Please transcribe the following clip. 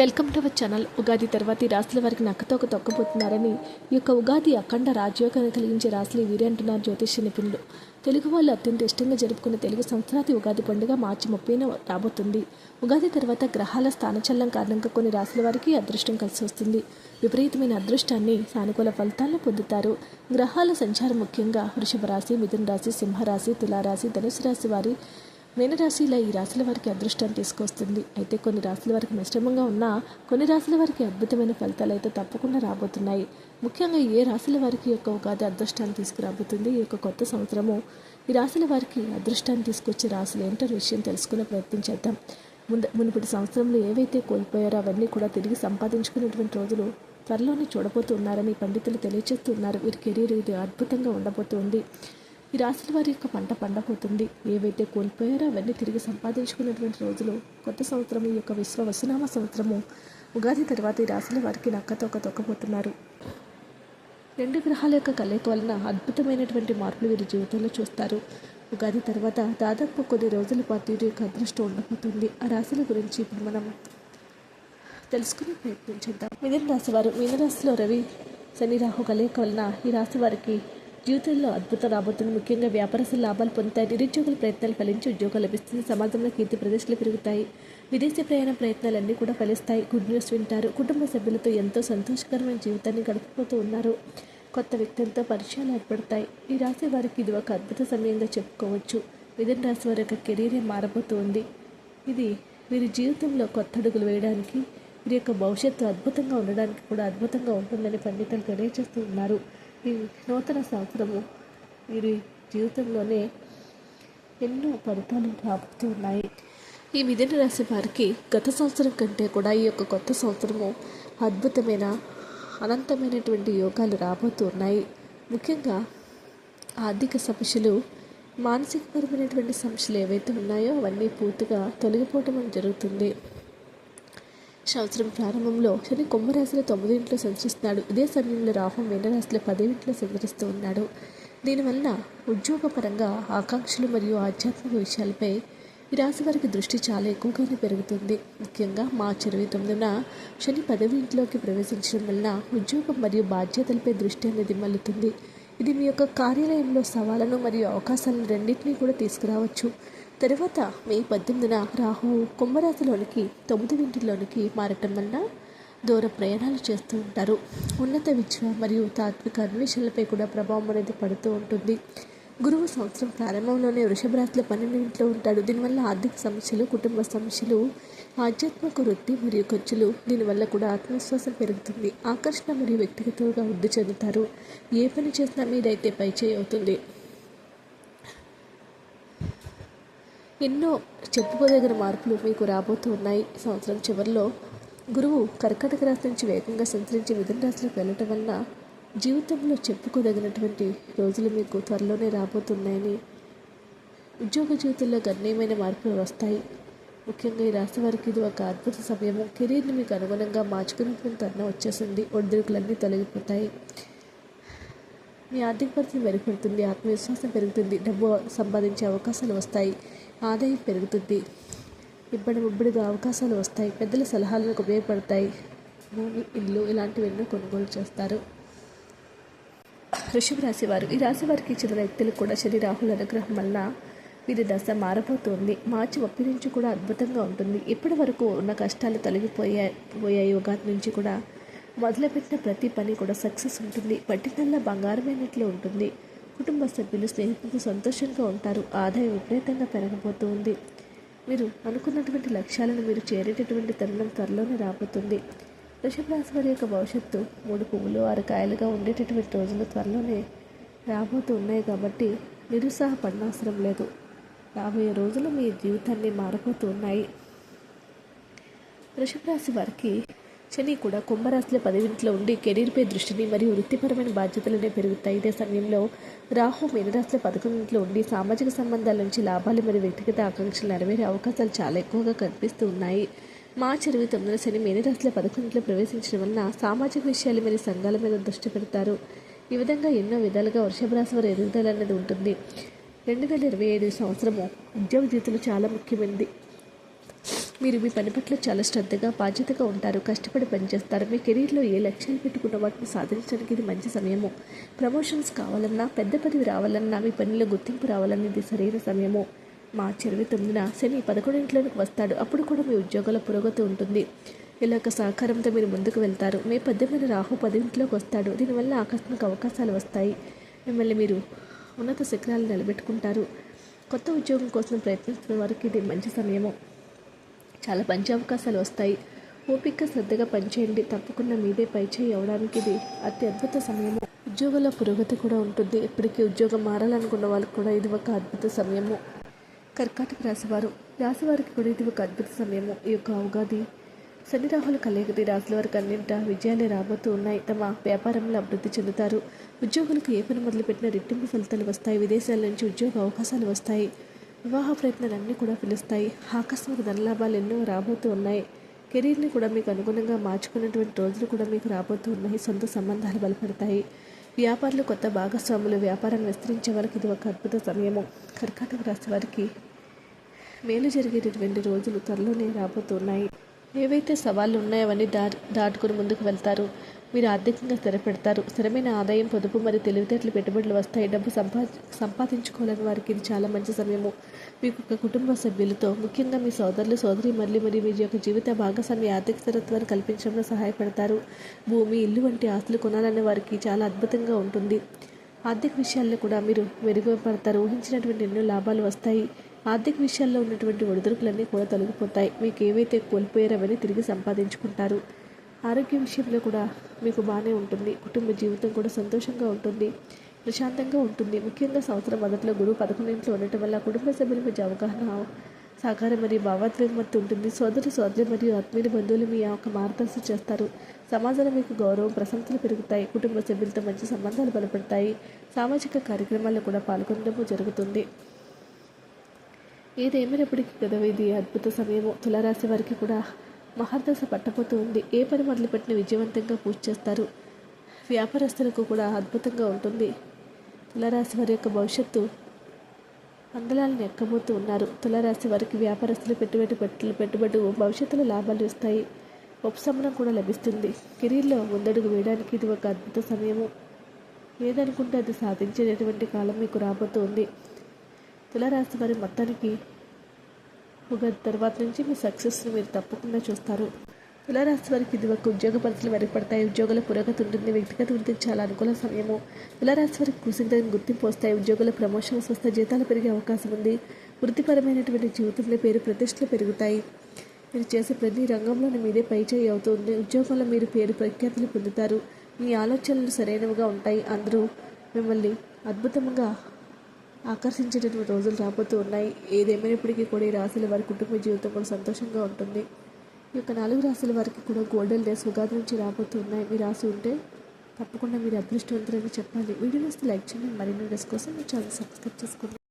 Welcome to our channel. Ugadi తర్వాత రాసుల వారికి నక్కతోక తొక్కబోతున్నారని ఈ యొక్క ఉగాది అఖండ రాజ్యోగాన్ని కలిగించే రాసులు వీరే అంటున్నారు జ్యోతిష్య నిపుణులు తెలుగు వాళ్ళు అత్యంత ఇష్టంగా జరుపుకునే తెలుగు సంవత్సరాది ఉగాది పండుగ మార్చి ముప్పైన రాబోతుంది. ఉగాది తర్వాత గ్రహాల స్థానచలనం కారణంగా కొన్ని రాశుల వారికి అదృష్టం కలిసి వస్తుంది. విపరీతమైన అదృష్టాన్ని సానుకూల ఫలితాలను పొందుతారు. గ్రహాల సంచారం ముఖ్యంగా వృషభ రాశి మిథున రాశి సింహరాశి తులారాశి ధనుసు రాశి వారి మీనరాశిలో ఈ రాశుల వారికి అదృష్టాన్ని తీసుకొస్తుంది. అయితే కొన్ని రాశుల వారికి మిశ్రమంగా ఉన్నా కొన్ని రాశుల వారికి అద్భుతమైన ఫలితాలు అయితే తప్పకుండా రాబోతున్నాయి. ముఖ్యంగా ఏ రాశుల వారికి యొక్క ఉగాది అదృష్టాన్ని తీసుకురాబోతుంది? ఈ యొక్క కొత్త సంవత్సరము ఈ రాశుల వారికి అదృష్టాన్ని తీసుకొచ్చే రాశులు ఏంటో విషయం తెలుసుకునే ప్రయత్నం చేద్దాం. ముందు మునుపటి సంవత్సరంలో ఏవైతే కోల్పోయారో అవన్నీ కూడా తిరిగి సంపాదించుకునేటువంటి రోజులు త్వరలోనే చూడబోతున్నారని పండితులు తెలియజేస్తున్నారు వీరి కెరీర్ ఇది అద్భుతంగా ఉండబోతుంది ఈ రాశుల వారి యొక్క పంట పండబోతుంది. ఏవైతే కోల్పోయారో అవన్నీ తిరిగి సంపాదించుకున్నటువంటి రోజులు కొత్త సంవత్సరం ఈ యొక్క విశ్వ వసునామ సంవత్సరము ఉగాది తర్వాత ఈ రాశుల వారికి నక్కతోక తొక్కబోతున్నారు. రెండు గ్రహాల యొక్క కలయిక వలన అద్భుతమైనటువంటి మార్పులు వీరి జీవితంలో చూస్తారు. ఉగాది తర్వాత దాదాపు కొన్ని రోజుల పాటు వీరి యొక్క అదృష్టం ఉండబోతుంది. ఆ రాశుల గురించి ఇప్పుడు మనం తెలుసుకునే ప్రయత్నించుద్దాం మిథున రాశి వారు మీనరాశిలో రవి శని రాహు కలయిక వలన ఈ రాశి వారికి జీవితంలో అద్భుతం రాబోతుంది ముఖ్యంగా వ్యాపారస్తులు లాభాలు పొందుతాయి నిరుద్యోగుల ప్రయత్నాలు ఫలించి ఉద్యోగం లభిస్తుంది. సమాజంలో కీర్తి ప్రదర్శనలు పెరుగుతాయి. విదేశీ ప్రయాణ ప్రయత్నాలన్నీ కూడా ఫలిస్తాయి. గుడ్ న్యూస్ వింటారు. కుటుంబ సభ్యులతో ఎంతో సంతోషకరమైన జీవితాన్ని గడిపిపోతూ ఉన్నారు. కొత్త వ్యక్తులతో పరిచయాలు ఏర్పడతాయి. ఈ రాశి వారికి ఇది ఒక అద్భుత సమయంగా చెప్పుకోవచ్చు. మిథున రాశి వారి యొక్క కెరీరే మారబోతోంది ఇది వీరి జీవితంలో కొత్త అడుగులు వేయడానికి వీరి యొక్క భవిష్యత్తు అద్భుతంగా ఉండడానికి కూడా అద్భుతంగా ఉంటుందని పండితులు తెలియజేస్తూ ఉన్నారు. ఈ నూతన సంవత్సరము వీరి జీవితంలోనే ఎన్నో ఫలితాలు రాబోతూ ఉన్నాయి. ఈ మిథున రాశి వారికి గత సంవత్సరం కంటే కూడా ఈ యొక్క కొత్త సంవత్సరము అద్భుతమైన అనంతమైనటువంటి యోగాలు రాబోతూ ఉన్నాయి. ముఖ్యంగా ఆర్థిక సమస్యలు మానసికపరమైనటువంటి సమస్యలు ఏవైతే ఉన్నాయో అవన్నీ పూర్తిగా తొలగిపోవటం జరుగుతుంది. సంవత్సరం ప్రారంభంలో శని కుంభరాశిలో తొమ్మిది ఇంట్లో సంచరిస్తున్నాడు. ఇదే సమయంలో రాహు మీనరాశిలో పదివింట్లో సంచరిస్తూ ఉన్నాడు. దీనివల్ల ఉద్యోగపరంగా ఆకాంక్షలు మరియు ఆధ్యాత్మిక విషయాలపై ఈ రాశి వారికి దృష్టి చాలా ఎక్కువగానే పెరుగుతుంది. ముఖ్యంగా మార్చి ఇరవై తొమ్మిదిన శని పదవి ఇంట్లోకి ప్రవేశించడం వలన ఉద్యోగం మరియు బాధ్యతలపై దృష్టి అనేది మల్లుతుంది ఇది మీ యొక్క కార్యాలయంలో సవాళ్ళను మరియు అవకాశాలను రెండింటినీ కూడా తీసుకురావచ్చు. తర్వాత మే పద్దెనిమిదిన రాహు కుంభరాశిలోనికి తొమ్మిది ఇంటిలోనికి మారటం వల్ల దూర ప్రయాణాలు చేస్తూ ఉంటారు. ఉన్నత విద్య మరియు తాత్విక అన్వేషణలపై కూడా ప్రభావం అనేది పడుతూ ఉంటుంది. గురువు సంవత్సరం ప్రారంభంలోనే వృషభ రాశిలో పన్నెండు ఇంట్లో ఉంటాడు. దీనివల్ల ఆర్థిక సమస్యలు కుటుంబ సమస్యలు ఆధ్యాత్మిక వృత్తి మరియు ఖర్చులు దీనివల్ల కూడా ఆత్మవిశ్వాసం పెరుగుతుంది. ఆకర్షణ మరియు వ్యక్తిగతంగా వృద్ధి చెందుతారు. ఏ పని చేసినా మీదైతే పై అవుతుంది. ఎన్నో చెప్పుకోదగిన మార్పులు మీకు రాబోతూ ఉన్నాయి. సంవత్సరం చివరిలో గురువు కర్కటక రాశి నుంచి వేగంగా సంచరించి మిథున రాశిలోకి వెళ్ళటం వలన జీవితంలో చెప్పుకోదగినటువంటి రోజులు మీకు త్వరలోనే రాబోతున్నాయని ఉద్యోగ జీవితంలో గణనీయమైన మార్పులు వస్తాయి. ముఖ్యంగా ఈ రాశి వారికి ఇది ఒక అద్భుత సమయము కెరీర్ని మీకు అనుగుణంగా మార్చుకునేటువంటి తరుణం వచ్చేసింది. ఒడిదుడుకులన్నీ తొలగిపోతాయి. మీ ఆర్థిక పరిస్థితి మెరుగుపడుతుంది ఆత్మవిశ్వాసం పెరుగుతుంది డబ్బు సంపాదించే అవకాశాలు వస్తాయి ఆదాయం పెరుగుతుంది ఇబ్బడి ఇబ్బడిగా అవకాశాలు వస్తాయి పెద్దల సలహాలకు ఉపయోగపడతాయి. భూమి ఇల్లు ఇలాంటివన్నీ కొనుగోలు చేస్తారు. ఋషభ రాశి వారు ఈ రాశి వారికి ఇచ్చిన వ్యక్తులు కూడా శని రాహుల అనుగ్రహం వల్ల వీరి దశ మారబోతుంది. మార్చి ఒప్పి నుంచి కూడా అద్భుతంగా ఉంటుంది. ఇప్పటి వరకు ఉన్న కష్టాలు తొలగిపోయా పోయాయి. ఉగాది నుంచి కూడా మొదలుపెట్టిన ప్రతి పని కూడా సక్సెస్ ఉంటుంది. పట్టిందల్లా బంగారమైనట్లు ఉంటుంది. కుటుంబ సభ్యులు స్నేహితులు సంతోషంగా ఉంటారు. ఆదాయం విపరీతంగా పెరగబోతూ ఉంది. మీరు అనుకున్నటువంటి లక్ష్యాలను మీరు చేరేటటువంటి తరుణం త్వరలోనే రాబోతుంది. వృషభరాశి వారి యొక్క భవిష్యత్తు మూడు పువ్వులు ఆరు కాయలుగా ఉండేటటువంటి రోజులు త్వరలోనే రాబోతూ ఉన్నాయి కాబట్టి నిరుత్సాహపడనవసరం లేదు. రాబోయే రోజులు మీ జీవితాన్ని మారబోతూ ఉన్నాయి. వృషభరాశి వారికి శని కూడా కుంభరాశిలో పదవింట్లో ఉండి కెరీర్పై దృష్టిని మరియు వృత్తిపరమైన బాధ్యతలనే పెరుగుతాయి. ఇదే సమయంలో రాహు మీనరాశిలో పదకొండింట్లో ఉండి సామాజిక సంబంధాల నుంచి లాభాలు మరియు వ్యక్తిగత ఆకాంక్షలు నెరవేరే అవకాశాలు చాలా ఎక్కువగా కనిపిస్తూ ఉన్నాయి. మార్చి ఇరవై తొమ్మిదిన శని మీనరాశిలో పదకొండింట్లో ప్రవేశించడం వలన సామాజిక విషయాలు మరియు సంఘాల మీద దృష్టి పెడతారు. ఈ విధంగా ఎన్నో విధాలుగా వృషభ రాశి వారి ఎదుగుదల అనేది ఉంటుంది. రెండు వేల ఇరవై ఐదు సంవత్సరము ఉద్యోగ జీవితంలో చాలా ముఖ్యమైనది. మీరు మీ పని పట్ల చాలా శ్రద్ధగా బాధ్యతగా ఉంటారు. కష్టపడి పనిచేస్తారు. మీ కెరీర్లో ఏ లక్ష్యాలు పెట్టుకున్న వాటిని సాధించడానికి ఇది మంచి సమయము. ప్రమోషన్స్ కావాలన్నా పెద్ద పదవి రావాలన్నా మీ పనిలో గుర్తింపు రావాలన్నా ఇది సరైన సమయము. మార్చి ఇరవై తొమ్మిదిన శని పదకొండింట్లోకి వస్తాడు. అప్పుడు కూడా మీ ఉద్యోగాల పురోగతి ఉంటుంది. ఇలాగ సహకారంతో మీరు ముందుకు వెళ్తారు. మే పద్దెనిమిది రాహు పదింట్లోకి వస్తాడు. దీనివల్ల ఆకస్మిక అవకాశాలు వస్తాయి. మిమ్మల్ని మీరు ఉన్నత శిఖరాలు నిలబెట్టుకుంటారు. కొత్త ఉద్యోగం కోసం ప్రయత్నిస్తున్న వారికి ఇది మంచి సమయము. చాలా మంచి అవకాశాలు వస్తాయి. ఓపిక శ్రద్ధగా పనిచేయండి. తప్పకుండా మీదే పైచేయి అవడానికి ఇది అతి అద్భుత సమయము. ఉద్యోగంలో పురోగతి కూడా ఉంటుంది. ఇప్పటికీ ఉద్యోగం మారాలనుకున్న వాళ్ళకి కూడా ఇది ఒక అద్భుత సమయము. కర్కాటక రాశివారు రాశివారికి కూడా ఇది ఒక అద్భుత సమయము. ఈ యొక్క ఉగాది శని రాహుల కలయికది రాశుల వారికి అన్నింట విజయాలే రాబోతూ ఉన్నాయి. తమ వ్యాపారంలో అభివృద్ధి చెందుతారు. ఉద్యోగులకు ఏ పని మొదలుపెట్టిన రెట్టింపు ఫలితాలు వస్తాయి. విదేశాల నుంచి ఉద్యోగ అవకాశాలు వస్తాయి. వివాహ ప్రయత్నాలన్నీ కూడా పిలుస్తాయి ఆకస్మిక ధనలాభాలు ఎన్నో రాబోతూ ఉన్నాయి. కెరీర్ని కూడా మీకు అనుగుణంగా మార్చుకున్నటువంటి రోజులు కూడా మీకు రాబోతూ ఉన్నాయి. సొంత సంబంధాలు బలపడతాయి. వ్యాపారులు కొత్త భాగస్వాములు వ్యాపారాన్ని విస్తరించే వారికి ఇది ఒక అద్భుత సమయము. కర్కాటక రాశి వారికి మేలు జరిగేటటువంటి రోజులు త్వరలోనే రాబోతున్నాయి ఏవైతే సవాళ్ళు ఉన్నాయో అవన్నీ దా దాటుకుని ముందుకు వెళ్తారు. మీరు ఆర్థికంగా స్థిరపెడతారు. స్థిరమైన ఆదాయం పొదుపు మరియు తెలివితేటలు పెట్టుబడులు వస్తాయి. డబ్బు సంపా సంపాదించుకోవాలని వారికి ఇది చాలా మంచి సమయము. మీకు ఒక కుటుంబ సభ్యులతో ముఖ్యంగా మీ సోదరులు సోదరి మళ్ళీ మరియు మీ యొక్క జీవిత భాగస్వామి ఆర్థిక స్థిరత్వాన్ని కల్పించడంలో సహాయపడతారు. భూమి ఇల్లు వంటి ఆస్తులు కొనాలనే వారికి చాలా అద్భుతంగా ఉంటుంది. ఆర్థిక విషయాల్లో కూడా మీరు మెరుగుపడతారు. ఊహించినటువంటి ఎన్నో లాభాలు వస్తాయి. ఆర్థిక విషయాల్లో ఉన్నటువంటి ఒడిదుడుకులన్నీ కూడా తొలగిపోతాయి. మీకు ఏవైతే కోల్పోయారో అవన్నీ తిరిగి సంపాదించుకుంటారు. ఆరోగ్య విషయంలో కూడా మీకు బాగానే ఉంటుంది. కుటుంబ జీవితం కూడా సంతోషంగా ఉంటుంది. ప్రశాంతంగా ఉంటుంది. ముఖ్యంగా సంవత్సరం మొదట్లో గురువు పదకొండింట్లో ఉండటం వల్ల కుటుంబ సభ్యుల మధ్య అవగాహన సహకారం మరియు భావోద్వేగమత్తు ఉంటుంది. సోదరు సోదరి మరియు ఆత్మీయ బంధువులు మీ యొక్క మార్గదర్శనం చేస్తారు. సమాజంలో మీకు గౌరవం ప్రశంసలు పెరుగుతాయి. కుటుంబ సభ్యులతో మంచి సంబంధాలు బలపడతాయి. సామాజిక కార్యక్రమాల్లో కూడా పాల్గొనడము జరుగుతుంది. ఏదేమైనప్పటికీ కదా ఇది అద్భుత సమయము. తులారాశి వారికి కూడా మహర్దశ పట్టబోతూ ఉంది. ఏ పని మొదలుపెట్టిన విజయవంతంగా పూర్తి చేస్తారు. వ్యాపారస్తులకు కూడా అద్భుతంగా ఉంటుంది. తులారాశి వారి యొక్క భవిష్యత్తు అందలాలను ఎక్కబోతూ ఉన్నారు. తులారాశి వారికి వ్యాపారస్తులు పెట్టుబడి పెట్టులు పెట్టుబడి భవిష్యత్తులో లాభాలు ఇస్తాయి. ఉపశమనం కూడా లభిస్తుంది. కెరీర్లో ముందడుగు వేయడానికి ఇది ఒక అద్భుత సమయము. ఏదనుకుంటే అది సాధించేటటువంటి కాలం మీకు రాబోతుంది తులారాశి వారి మొత్తానికి ఉగాది తర్వాత నుంచి మీ సక్సెస్ని మీరు తప్పకుండా చూస్తారు. తులారాశి వారికి ఇది ఒక ఉద్యోగ పరిస్థితులు మెరుగుపడతాయి ఉద్యోగుల పురోగతి ఉంటుంది. వ్యక్తిగత వృద్ధికి చాలా అనుకూల సమయము. తులారాశి వారికి కృషికి గుర్తింపు వస్తాయి ఉద్యోగుల ప్రమోషన్స్ వస్తాయి జీతాలు పెరిగే అవకాశం ఉంది. వృత్తిపరమైనటువంటి జీవితంలో పేరు ప్రతిష్టలు పెరుగుతాయి. మీరు చేసే ప్రతి రంగంలోనూ మీదే పైచేయి అవుతుంది. ఉద్యోగంలో మీరు పేరు ప్రఖ్యాతులు పొందుతారు. మీ ఆలోచనలు సరైనవిగా ఉంటాయి. అందరూ మిమ్మల్ని అద్భుతంగా ఆకర్షించేటటువంటి రోజులు రాబోతూ ఉన్నాయి. ఏదేమైనప్పటికీ కూడా ఈ రాశుల వారి కుటుంబ జీవితం కూడా సంతోషంగా ఉంటుంది. ఈ యొక్క నాలుగు రాశుల వారికి కూడా గోల్డెన్ డేస్ ఉగాది నుంచి రాబోతూ ఉన్నాయి. మీ రాసి ఉంటే తప్పకుండా మీరు అదృష్టవంతులని చెప్పాలి. వీడియో వస్తే లైక్ చేయండి. మరిన్ని డేస్ కోసం మీ ఛానల్ సబ్స్క్రైబ్ చేసుకోండి.